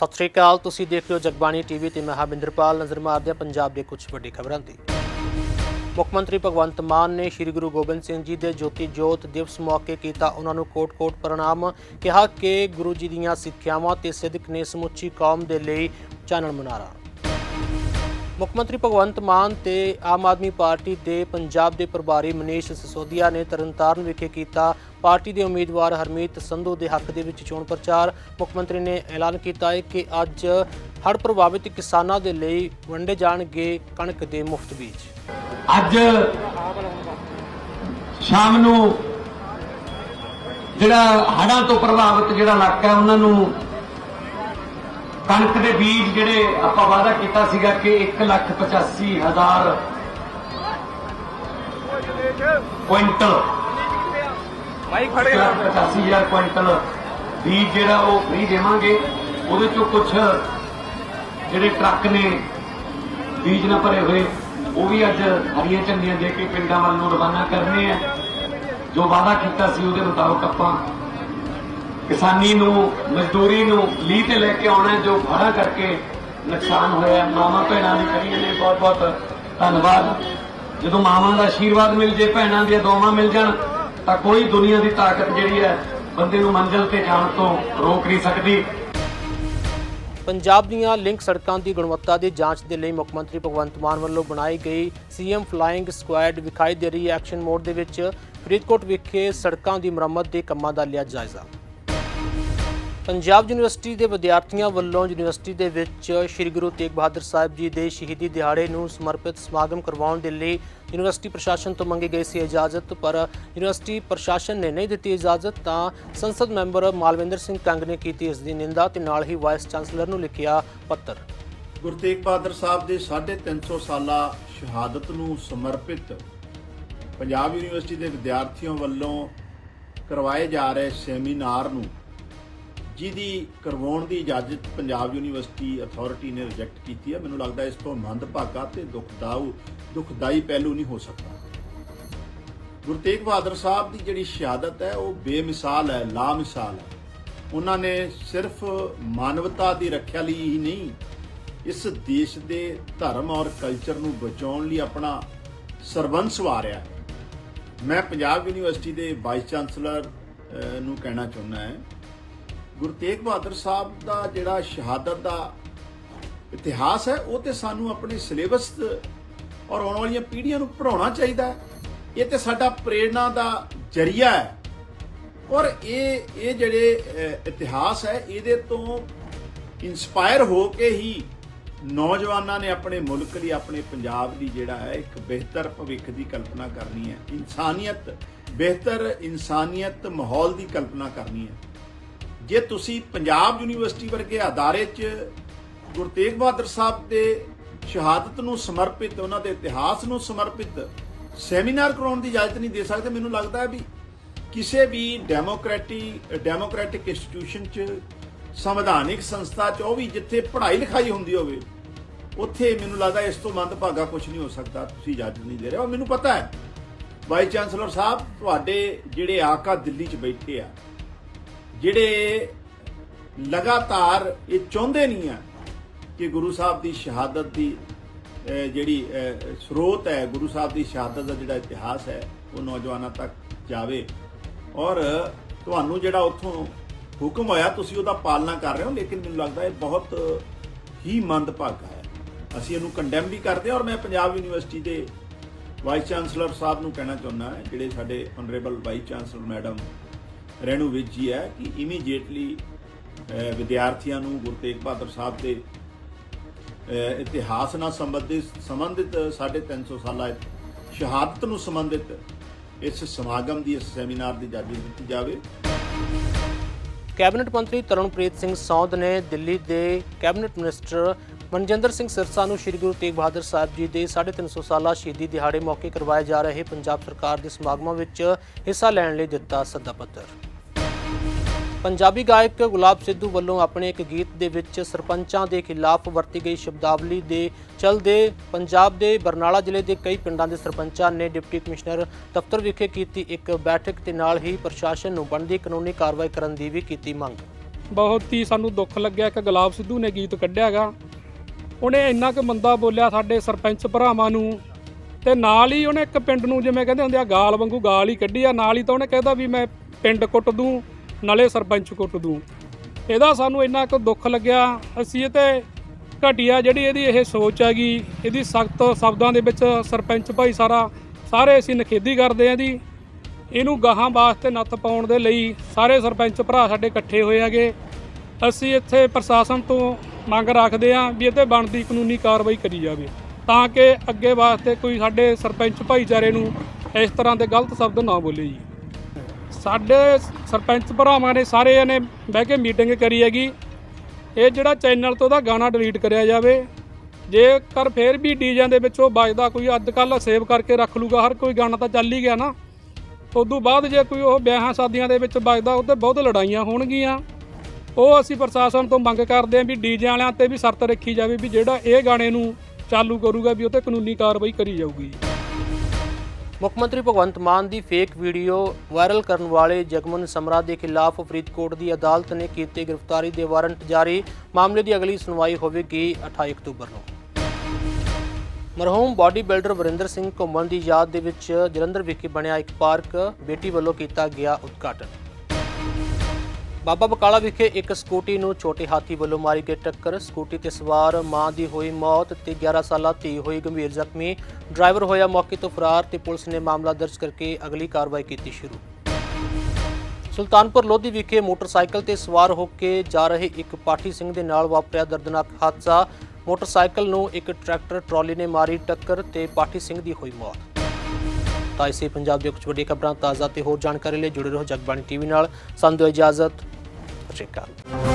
ਸਤਿ ਸ਼੍ਰੀ ਅਕਾਲ, ਤੁਸੀਂ ਦੇਖ ਰਹੇ ਹੋ ਜਗਬਾਣੀ ਟੀਵੀ ਤੇ ਮੈਂ ਹਮਿੰਦਰਪਾਲ ਨਜ਼ਰ ਮਾਰਦੇ ਹਾਂ ਪੰਜਾਬ ਦੇ ਕੁਝ ਵੱਡੀ ਖਬਰਾਂ 'ਤੇ ਮੁੱਖ ਮੰਤਰੀ ਭਗਵੰਤ ਮਾਨ ਨੇ ਸ੍ਰੀ ਗੁਰੂ ਗੋਬਿੰਦ ਸਿੰਘ ਜੀ ਦੇ ਜੋਤੀ ਜੋਤ ਦਿਵਸ ਮੌਕੇ ਕੀਤਾ ਉਹਨਾਂ ਨੂੰ ਕੋਟ-ਕੋਟ ਪ੍ਰਣਾਮ, ਕਿਹਾ ਕਿ ਗੁਰੂ ਜੀ ਦੀਆਂ ਸਿੱਖਿਆਵਾਂ ਤੇ ਸਿੱਧਕ ਨੇ ਸਮੁੱਚੀ ਕੌਮ ਦੇ ਲਈ ਚਾਨਣ ਮੁਨਾਰਾ ਮੁੱਖ ਮੰਤਰੀ ਭਗਵੰਤ ਮਾਨ ਤੇ ਆਮ ਆਦਮੀ ਪਾਰਟੀ ਦੇ ਪੰਜਾਬ ਦੇ ਪ੍ਰਭਾਰੀ ਮਨੀਸ਼ ਸਿਸੋਦੀਆ ਨੇ ਤਰਨਤਾਰਨ ਵਿਖੇ ਕੀਤਾ ਪਾਰਟੀ ਦੇ ਉਮੀਦਵਾਰ ਹਰਮੀਤ ਸੰਧੂ ਦੇ ਹੱਕ ਦੇ ਵਿੱਚ ਚੋਣ ਪ੍ਰਚਾਰ। ਮੁੱਖ ਮੰਤਰੀ ਨੇ ਐਲਾਨ ਕੀਤਾ ਹੈ ਕਿ ਅੱਜ ਹੜ੍ਹ ਪ੍ਰਭਾਵਿਤ ਕਿਸਾਨਾਂ ਦੇ ਲਈ ਵੰਡੇ ਜਾਣਗੇ ਕਣਕ ਦੇ ਮੁਫਤ ਬੀਜ। ਅੱਜ ਸ਼ਾਮ ਨੂੰ ਜਿਹੜਾ ਹੜ੍ਹਾਂ ਤੋਂ ਪ੍ਰਭਾਵਿਤ ਜਿਹੜਾ ਇਲਾਕਾ ਉਹਨਾਂ ਨੂੰ ਕਣਕ ਦੇ ਬੀਜ ਜਿਹੜੇ ਆਪਾਂ ਵਾਅਦਾ ਕੀਤਾ ਸੀਗਾ ਕਿ 185000 ਕੁਇੰਟਲ। ਮਾਈਕ ਫੜ ਗਿਆ 85000 ਕੁਇੰਟਲ ਬੀਜ ਜਿਹੜਾ ਉਹ ਫ੍ਰੀ ਦੇਵਾਂਗੇ। ਉਹਦੇ ਚੋਂ ਕੁਝ ਜਿਹੜੇ ਟਰੱਕ ਨੇ ਬੀਜ ਨਾ ਭਰੇ ਹੋਏ ਉਹ ਵੀ ਅੱਜ ਹਰੀਆਂ ਝੰਡੀਆਂ ਦੇ ਕੇ ਪਿੰਡਾਂ ਵੱਲ ਨੂੰ ਰਵਾਨਾ ਕਰਨੇ ਆ। ਜੋ ਵਾਅਦਾ ਕੀਤਾ ਸੀ ਉਹਦੇ ਮੁਤਾਬਕ ਆਪਾਂ ਕਿਸਾਨੀ ਨੂੰ, ਮਜ਼ਦੂਰੀ ਨੂੰ ਲੀਹ ਤੇ ਲੈ ਕੇ ਆਉਣਾ ਜੋ ਫੜਾ ਕਰਕੇ ਨੁਕਸਾਨ ਹੋਇਆ ਮਾਮਾ ਭੈਣਾਂ ਦੀ ਕਰੀਏ ਨੇ ਬਹੁਤ ਬਹੁਤ ਧੰਨਵਾਦ। ਜਦੋਂ ਮਾਵਾਂ ਦਾ ਆਸ਼ੀਰਵਾਦ ਮਿਲ ਜੇ, ਭੈਣਾਂ ਦੀਆਂ ਦੁਆਵਾਂ ਮਿਲ ਜਾਣ, ਤਾਂ ਕੋਈ ਦੁਨੀਆ ਦੀ ਤਾਕਤ ਜਿਹੜੀ ਹੈ, ਬੰਦੇ ਨੂੰ ਮੰਜ਼ਿਲ ਤੇ ਜਾਣ ਤੋਂ ਰੋਕ ਨਹੀਂ ਸਕਦੀ। ਪੰਜਾਬ ਦੀਆਂ ਲਿੰਕ ਸੜਕਾਂ ਦੀ ਗੁਣਵੱਤਾ ਦੀ ਜਾਂਚ ਦੇ ਲਈ ਮੁੱਖ ਮੰਤਰੀ ਭਗਵੰਤ ਮਾਨ ਵੱਲੋਂ ਬਣਾਈ ਗਈ ਸੀਐਮ ਫਲਾਈਂਗ ਸਕੁਐਡ ਵਿਖਾਈ ਦੇ ਰਹੀ ਐਕਸ਼ਨ ਮੋਡ ਦੇ ਵਿੱਚ ਫਰੀਦਕੋਟ ਵਿਖੇ ਸੜਕਾਂ ਦੀ ਮੁਰੰਮਤ ਦੇ ਕੰਮਾਂ ਦਾ ਲਿਆ ਜਾਇਜ਼ਾ। ਪੰਜਾਬ ਯੂਨੀਵਰਸਿਟੀ ਦੇ ਵਿਦਿਆਰਥੀਆਂ ਵੱਲੋਂ ਯੂਨੀਵਰਸਿਟੀ ਦੇ ਵਿੱਚ ਸ੍ਰੀ ਗੁਰੂ ਤੇਗ ਬਹਾਦਰ ਸਾਹਿਬ ਜੀ ਦੇ ਸ਼ਹੀਦੀ ਦਿਹਾੜੇ ਨੂੰ ਸਮਰਪਿਤ ਸਮਾਗਮ ਕਰਵਾਉਣ ਦੇ ਲਈ ਯੂਨੀਵਰਸਿਟੀ ਪ੍ਰਸ਼ਾਸਨ ਤੋਂ ਮੰਗੀ ਗਈ ਸੀ ਇਜਾਜ਼ਤ, ਪਰ ਯੂਨੀਵਰਸਿਟੀ ਪ੍ਰਸ਼ਾਸਨ ਨੇ ਨਹੀਂ ਦਿੱਤੀ ਇਜਾਜ਼ਤ, ਤਾਂ ਸੰਸਦ ਮੈਂਬਰ ਮਾਲਵਿੰਦਰ ਸਿੰਘ ਕੰਗ ਨੇ ਕੀਤੀ ਇਸ ਦੀ ਨਿੰਦਾ ਤੇ ਨਾਲ ਹੀ ਵਾਈਸ ਚਾਂਸਲਰ ਨੂੰ ਲਿਖਿਆ ਪੱਤਰ। ਗੁਰੂ ਤੇਗ ਬਹਾਦਰ ਸਾਹਿਬ ਦੇ 350 ਸਾਲਾ ਸ਼ਹਾਦਤ ਨੂੰ ਸਮਰਪਿਤ ਪੰਜਾਬ ਯੂਨੀਵਰਸਿਟੀ ਦੇ ਵਿਦਿਆਰਥੀਆਂ ਵੱਲੋਂ ਕਰਵਾਏ ਜਾ ਰਹੇ ਸੈਮੀਨਾਰ ਨੂੰ ਜਿਹਦੀ ਕਰਵਾਉਣ ਦੀ ਇਜਾਜ਼ਤ ਪੰਜਾਬ ਯੂਨੀਵਰਸਿਟੀ ਅਥਾਰਟੀ ਨੇ ਰਿਜੈਕਟ ਕੀਤੀ ਹੈ। ਮੈਨੂੰ ਲੱਗਦਾ ਇਸ ਤੋਂ ਮੰਦਭਾਗਾ ਤੇ ਦੁਖਦਾਊ ਦੁਖਦਾਈ ਪਹਿਲੂ ਨਹੀਂ ਹੋ ਸਕਦਾ। ਗੁਰੂ ਤੇਗ ਬਹਾਦਰ ਸਾਹਿਬ ਦੀ ਜਿਹੜੀ ਸ਼ਹਾਦਤ ਹੈ, ਉਹ ਬੇਮਿਸਾਲ ਹੈ ਲਾ ਮਿਸਾਲ ਹੈ। ਉਹਨਾਂ ਨੇ ਸਿਰਫ ਮਾਨਵਤਾ ਦੀ ਰੱਖਿਆ ਲਈ ਹੀ ਨਹੀਂ, ਇਸ ਦੇਸ਼ ਦੇ ਧਰਮ ਔਰ ਕਲਚਰ ਨੂੰ ਬਚਾਉਣ ਲਈ ਆਪਣਾ ਸਰਬੰਸ ਵਾਰਿਆ ਮੈਂ ਪੰਜਾਬ ਯੂਨੀਵਰਸਿਟੀ ਦੇ ਵਾਈਸ ਚਾਂਸਲਰ ਨੂੰ ਕਹਿਣਾ ਚਾਹੁੰਦਾ ਹਾਂ ਗੁਰੂ ਤੇਗ ਬਹਾਦਰ ਸਾਹਿਬ ਦਾ ਜਿਹੜਾ ਸ਼ਹਾਦਤ ਦਾ ਇਤਿਹਾਸ ਹੈ, ਉਹ ਤੇ ਸਾਨੂੰ ਆਪਣੇ ਸਿਲੇਬਸ ਔਰ ਆਉਣ ਵਾਲੀਆਂ ਪੀੜ੍ਹੀਆਂ ਨੂੰ ਪੜਾਉਣਾ ਚਾਹੀਦਾ ਹੈ। ਇਹ ਤੇ ਸਾਡਾ ਪ੍ਰੇਰਣਾ ਦਾ ਜਰੀਆ ਹੈ। ਔਰ ਇਹ ਇਹ ਜਿਹੜੇ ਇਤਿਹਾਸ ਹੈ, ਇਹਦੇ ਤੋਂ ਇਨਸਪਾਇਰ ਹੋ ਕੇ ਹੀ ਨੌਜਵਾਨਾਂ ਨੇ ਆਪਣੇ ਮੁਲਕ ਲਈ, ਆਪਣੇ ਪੰਜਾਬ ਲਈ ਜਿਹੜਾ ਹੈ, ਇੱਕ ਬਿਹਤਰ ਭਵਿੱਖ ਦੀ ਕਲਪਨਾ ਕਰਨੀ ਹੈ। ਇਨਸਾਨੀਅਤ, ਬਿਹਤਰ ਇਨਸਾਨੀਅਤ ਮਾਹੌਲ ਦੀ ਕਲਪਨਾ ਕਰਨੀ ਹੈ। ਜੇ ਤੁਸੀਂ ਪੰਜਾਬ ਯੂਨੀਵਰਸਿਟੀ ਵਰਗੇ ਅਦਾਰੇ 'ਚ ਗੁਰੂ ਤੇਗ ਬਹਾਦਰ ਸਾਹਿਬ ਦੇ ਸ਼ਹਾਦਤ ਨੂੰ ਸਮਰਪਿਤ, ਉਹਨਾਂ ਦੇ ਇਤਿਹਾਸ ਨੂੰ ਸਮਰਪਿਤ ਸੈਮੀਨਾਰ ਕਰਾਉਣ ਦੀ ਇਜਾਜ਼ਤ ਨਹੀਂ ਦੇ ਸਕਦੇ, ਮੈਨੂੰ ਲੱਗਦਾ ਹੈ ਵੀ ਕਿਸੇ ਵੀ ਡੈਮੋਕ੍ਰੈਟਿਕ ਡੈਮੋਕ੍ਰੈਟਿਕ ਇੰਸਟੀਟਿਊਸ਼ਨ 'ਚ, ਸੰਵਿਧਾਨਿਕ ਸੰਸਥਾ 'ਚ, ਉਹ ਵੀ ਜਿੱਥੇ ਪੜ੍ਹਾਈ ਲਿਖਾਈ ਹੁੰਦੀ ਹੋਵੇ, ਉੱਥੇ ਮੈਨੂੰ ਲੱਗਦਾ ਇਸ ਤੋਂ ਮੰਦਭਾਗਾ ਕੁਝ ਨਹੀਂ ਹੋ ਸਕਦਾ, ਤੁਸੀਂ ਇਜਾਜ਼ਤ ਨਹੀਂ ਦੇ ਰਹੇ ਔਰ ਮੈਨੂੰ ਪਤਾ ਹੈ, ਵਾਈਸ ਚਾਂਸਲਰ ਸਾਹਿਬ ਤੁਹਾਡੇ ਜਿਹੜੇ ਆਕਾ ਦਿੱਲੀ 'ਚ ਬੈਠੇ ਆ ਜਿਹੜੇ ਲਗਾਤਾਰ ਇਹ ਚਾਹੁੰਦੇ ਨਹੀਂ ਆ ਕਿ ਗੁਰੂ ਸਾਹਿਬ ਦੀ ਸ਼ਹਾਦਤ ਦੀ ਜਿਹੜੀ ਸਰੋਤ ਹੈ, ਗੁਰੂ ਸਾਹਿਬ ਦੀ ਸ਼ਹਾਦਤ ਦਾ ਜਿਹੜਾ ਇਤਿਹਾਸ ਹੈ, ਉਹ ਨੌਜਵਾਨਾਂ ਤੱਕ ਜਾਵੇ। ਔਰ ਤੁਹਾਨੂੰ ਜਿਹੜਾ ਉੱਥੋਂ ਹੁਕਮ ਹੋਇਆ, ਤੁਸੀਂ ਉਹਦਾ ਪਾਲਣਾ ਕਰ ਰਹੇ ਹੋ, ਲੇਕਿਨ ਮੈਨੂੰ ਲੱਗਦਾ ਇਹ ਬਹੁਤ ਹੀ ਮੰਦਭਾਗਾ ਹੈ। ਅਸੀਂ ਇਹਨੂੰ ਕੰਡੈਮ ਵੀ ਕਰਦੇ ਹਾਂ, ਔਰ ਮੈਂ ਪੰਜਾਬ ਯੂਨੀਵਰਸਿਟੀ ਦੇ ਵਾਈਸ ਚਾਂਸਲਰ ਸਾਹਿਬ ਨੂੰ ਕਹਿਣਾ ਚਾਹੁੰਦਾ ਹਾਂ, ਜਿਹੜੇ ਸਾਡੇ honourable vice chancellor madam Renu Vij ji ਹੈ ਕਿ ਇਮੀਡੀਏਟਲੀ ਵਿਦਿਆਰਥੀਆਂ ਨੂੰ ਗੁਰੂ ਤੇਗ ਬਹਾਦਰ ਸਾਹਿਬ ਦੇ ਇਤਿਹਾਸ ਨਾਲ ਸੰਬੰਧਿਤ ਸੰਬੰਧਿਤ 350 ਸਾਲਾ ਸ਼ਹਾਦਤ ਨੂੰ ਸੰਬੰਧਿਤ ਇਸ ਸਮਾਗਮ ਦੀ, ਇਸ ਸੈਮੀਨਾਰ ਦੀ ਇਜਾਜ਼ਤ ਦਿੱਤੀ ਜਾਵੇ। ਕੈਬਨਿਟ ਮੰਤਰੀ ਤਰਨਪ੍ਰੀਤ ਸਿੰਘ ਸੌਂਦ ਨੇ ਦਿੱਲੀ ਦੇ ਕੈਬਨਿਟ ਮਿਨਿਸਟਰ ਮਨਜਿੰਦਰ ਸਿੰਘ ਸਿਰਸਾ ਨੂੰ ਸ੍ਰੀ ਗੁਰੂ ਤੇਗ ਬਹਾਦਰ ਸਾਹਿਬ ਜੀ ਦੇ 350 ਸਾਲਾ ਸ਼ਹੀਦੀ ਦਿਹਾੜੇ ਮੌਕੇ ਕਰਵਾਏ ਜਾ ਰਹੇ ਪੰਜਾਬ ਸਰਕਾਰ ਦੇ ਸਮਾਗਮਾਂ ਵਿੱਚ ਹਿੱਸਾ ਲੈਣ ਲਈ ਦਿੱਤਾ ਸੱਦਾ ਪੱਤਰ। ਪੰਜਾਬੀ ਗਾਇਕ ਗੁਲਾਬ ਸਿੱਧੂ ਵੱਲੋਂ ਆਪਣੇ ਇੱਕ ਗੀਤ ਦੇ ਵਿੱਚ ਸਰਪੰਚਾਂ ਦੇ ਖਿਲਾਫ ਵਰਤੀ ਗਈ ਸ਼ਬਦਾਵਲੀ ਦੇ ਚਲਦੇ ਪੰਜਾਬ ਦੇ ਬਰਨਾਲਾ ਜ਼ਿਲ੍ਹੇ ਦੇ ਕਈ ਪਿੰਡਾਂ ਦੇ ਸਰਪੰਚਾਂ ਨੇ ਡਿਪਟੀ ਕਮਿਸ਼ਨਰ ਦਫ਼ਤਰ ਵਿਖੇ ਕੀਤੀ ਇੱਕ ਬੈਠਕ ਤੇ ਨਾਲ ਹੀ ਪ੍ਰਸ਼ਾਸਨ ਨੂੰ ਬਣਦੀ ਕਾਨੂੰਨੀ ਕਾਰਵਾਈ ਕਰਨ ਦੀ ਵੀ ਕੀਤੀ ਮੰਗ। ਬਹੁਤ ਹੀ ਸਾਨੂੰ ਦੁੱਖ ਲੱਗਿਆ ਕਿ ਗੁਲਾਬ ਸਿੱਧੂ ਨੇ ਗੀਤ ਕੱਢਿਆਗਾ ਉਹਨੇ ਇੰਨਾ ਕੁ ਮੰਦਾ ਬੋਲਿਆ ਸਾਡੇ ਸਰਪੰਚ ਭਰਾਵਾਂ ਨੂੰ ਤੇ ਨਾਲ ਹੀ ਉਹਨੇ ਇੱਕ ਪਿੰਡ ਨੂੰ ਜਿਵੇਂ ਕਹਿੰਦੇ ਹੁੰਦੇ ਆ, ਗਾਲ ਵਾਂਗੂ ਗਾਲ ਹੀ ਕੱਢੀ ਆ। ਨਾਲ ਹੀ ਤਾਂ ਉਹਨੇ ਕਹਿੰਦਾ ਵੀ ਮੈਂ ਪਿੰਡ ਕੁੱਟ ਦੂੰ। ਨਾਲੇ ਸਰਪੰਚ ਕੁੱਟ ਦੂੰ। ਇਹਦਾ ਸਾਨੂੰ ਇੰਨਾ ਕੁ ਦੁੱਖ ਲੱਗਿਆ, ਅਸੀਂ ਇਹ ਤੇ ਘਟੀਆ ਜਿਹੜੀ ਇਹਦੀ ਇਹ ਸੋਚ ਹੈਗੀ, ਇਹਦੀ ਸਖਤ ਸ਼ਬਦਾਂ ਦੇ ਵਿੱਚ ਸਰਪੰਚ ਭਾਈ ਸਾਰਾ, ਸਾਰੇ ਅਸੀਂ ਨਖੇਦੀ ਕਰਦੇ ਆਂ ਦੀ ਇਹਨੂੰ ਗਾਹਾਂ ਵਾਸਤੇ ਨੱਥ ਪਾਉਣ ਦੇ ਲਈ ਸਾਰੇ ਸਰਪੰਚ ਭਰਾ ਸਾਡੇ ਇਕੱਠੇ ਹੋਏ ਹੈਗੇ। ਅਸੀਂ ਇੱਥੇ ਪ੍ਰਸ਼ਾਸਨ ਤੋਂ ਮੰਗ ਰੱਖਦੇ ਆਂ ਵੀ ਇਹ ਬਣਦੀ ਕਾਨੂੰਨੀ ਕਾਰਵਾਈ ਕਰੀ ਜਾਵੇ, ਤਾਂ ਕਿ ਅੱਗੇ ਵਾਸਤੇ ਕੋਈ ਸਾਡੇ ਸਰਪੰਚ ਭਾਈਚਾਰੇ ਨੂੰ ਇਸ ਤਰ੍ਹਾਂ ਦੇ ਗਲਤ ਸ਼ਬਦ ਨਾ ਬੋਲੇ ਜੀ। ਸਾਡੇ ਸਰਪੰਚ ਭਰਾਵਾਂ ਨੇ ਸਾਰੇ ਨੇ ਬਹਿ ਕੇ ਮੀਟਿੰਗ ਕਰੀ ਹੈਗੀ। ਇਹ ਜਿਹੜਾ ਚੈਨਲ ਤੋਂ ਉਹਦਾ ਗਾਣਾ ਡਿਲੀਟ ਕਰਿਆ ਜਾਵੇ। ਜੇਕਰ ਫੇਰ ਵੀ ਡੀਜਾਂ ਦੇ ਵਿੱਚ ਉਹ ਵੱਜਦਾ, ਕੋਈ ਅੱਜ ਕੱਲ ਸੇਵ ਕਰਕੇ ਰੱਖ ਲੂਗਾ, ਹਰ ਕੋਈ ਗਾਣਾ ਤਾਂ ਚੱਲ ਹੀ ਗਿਆ ਨਾ। ਉਦੋਂ ਬਾਅਦ ਜੇ ਕੋਈ ਉਹ ਵਿਆਹਾਂ ਸ਼ਾਦੀਆਂ ਦੇ ਵਿੱਚ ਵੱਜਦਾ ਉਹਤੇ ਬਹੁਤ ਲੜਾਈਆਂ ਹੋਣਗੀਆਂ। ਉਹ ਅਸੀਂ ਪ੍ਰਸ਼ਾਸਨ ਤੋਂ ਮੰਗ ਕਰਦੇ ਹਾਂ ਵੀ ਡੀਜੇ ਵਾਲਿਆਂ ਤੇ ਵੀ ਸ਼ਰਤ ਰੱਖੀ ਜਾਵੇ ਵੀ ਜਿਹੜਾ ਇਹ ਗਾਣੇ ਨੂੰ ਚਾਲੂ ਕਰੂਗਾ ਵੀ ਉਹ ਤੇ ਕਾਨੂੰਨੀ ਕਾਰਵਾਈ ਕਰੀ ਜਾਊਗੀ। ਮੁੱਖ ਮੰਤਰੀ ਭਗਵੰਤ ਮਾਨ ਦੀ ਫੇਕ ਵੀਡੀਓ ਵਾਇਰਲ ਕਰਨ ਵਾਲੇ ਜਗਮਨ ਸਮਰਾ ਦੇ ਖਿਲਾਫ ਫਰੀਦਕੋਟ ਦੀ ਅਦਾਲਤ ਨੇ ਕੀਤੇ ਗ੍ਰਿਫਤਾਰੀ ਦੇ ਵਾਰੰਟ ਜਾਰੀ। ਮਾਮਲੇ ਦੀ ਅਗਲੀ ਸੁਣਵਾਈ ਹੋਵੇਗੀ 28 ਅਕਤੂਬਰ ਨੂੰ। ਮਰਹੂਮ ਬਾਡੀ ਬਿਲਡਰ ਵਰਿੰਦਰ ਸਿੰਘ ਘੁੰਮਣ ਦੀ ਯਾਦ ਦੇ ਵਿੱਚ ਜਲੰਧਰ ਵਿਖੇ ਬਣਿਆ ਇੱਕ ਪਾਰਕ ਬੇਟੀ ਵੱਲੋਂ ਕੀਤਾ ਗਿਆ ਉਦਘਾਟਨ। ਬਾਬਾ ਬਕਾਲਾ ਵਿਖੇ ਇੱਕ ਸਕੂਟੀ ਨੂੰ ਛੋਟੇ ਹਾਥੀ ਵੱਲੋਂ ਮਾਰੀ ਗਈ ਟੱਕਰ। ਸਕੂਟੀ ਤੇ ਸਵਾਰ ਮਾਂ ਦੀ ਹੋਈ ਮੌਤ ਤੇ 11 ਸਾਲਾ ਧੀ ਹੋਈ ਗੰਭੀਰ ਜ਼ਖਮੀ। ਡਰਾਈਵਰ ਹੋਇਆ ਮੌਕੇ ਤੋਂ ਫਰਾਰ ਤੇ ਪੁਲਿਸ ਨੇ ਮਾਮਲਾ ਦਰਜ ਕਰਕੇ ਅਗਲੀ ਕਾਰਵਾਈ ਕੀਤੀ ਸ਼ੁਰੂ। ਸੁਲਤਾਨਪੁਰ ਲੋਧੀ ਵਿਖੇ ਮੋਟਰਸਾਈਕਲ ਤੇ ਸਵਾਰ ਹੋ ਕੇ ਜਾ ਰਹੇ ਇੱਕ ਪਾਠੀ ਸਿੰਘ ਦੇ ਨਾਲ ਵਾਪਰਿਆ ਦਰਦਨਾਕ ਹਾਦਸਾ। ਮੋਟਰਸਾਈਕਲ ਨੂੰ ਇੱਕ ਟਰੈਕਟਰ, ਟਰਾਲੀ ਨੇ ਮਾਰੀ ਟੱਕਰ ਤੇ ਪਾਠੀ ਸਿੰਘ ਦੀ ਹੋਈ ਮੌਤ। ਤਾਂ ਇਸੇ ਪੰਜਾਬ ਦੀਆਂ ਕੁਝ ਵੱਡੀਆਂ ਖਬਰਾਂ ਤਾਜ਼ਾ ਤੇ ਹੋਰ ਜਾਣਕਾਰੀ ਲਈ ਜੁੜੇ ਰਹੋ ਜਗਬਾਣੀ ਟੀਵੀ ਨਾਲ। ਸਾਨੂੰ ਦਿਓ ਇਜਾਜ਼ਤ। ਸਤਿ ਸ਼੍ਰੀ ਅਕਾਲ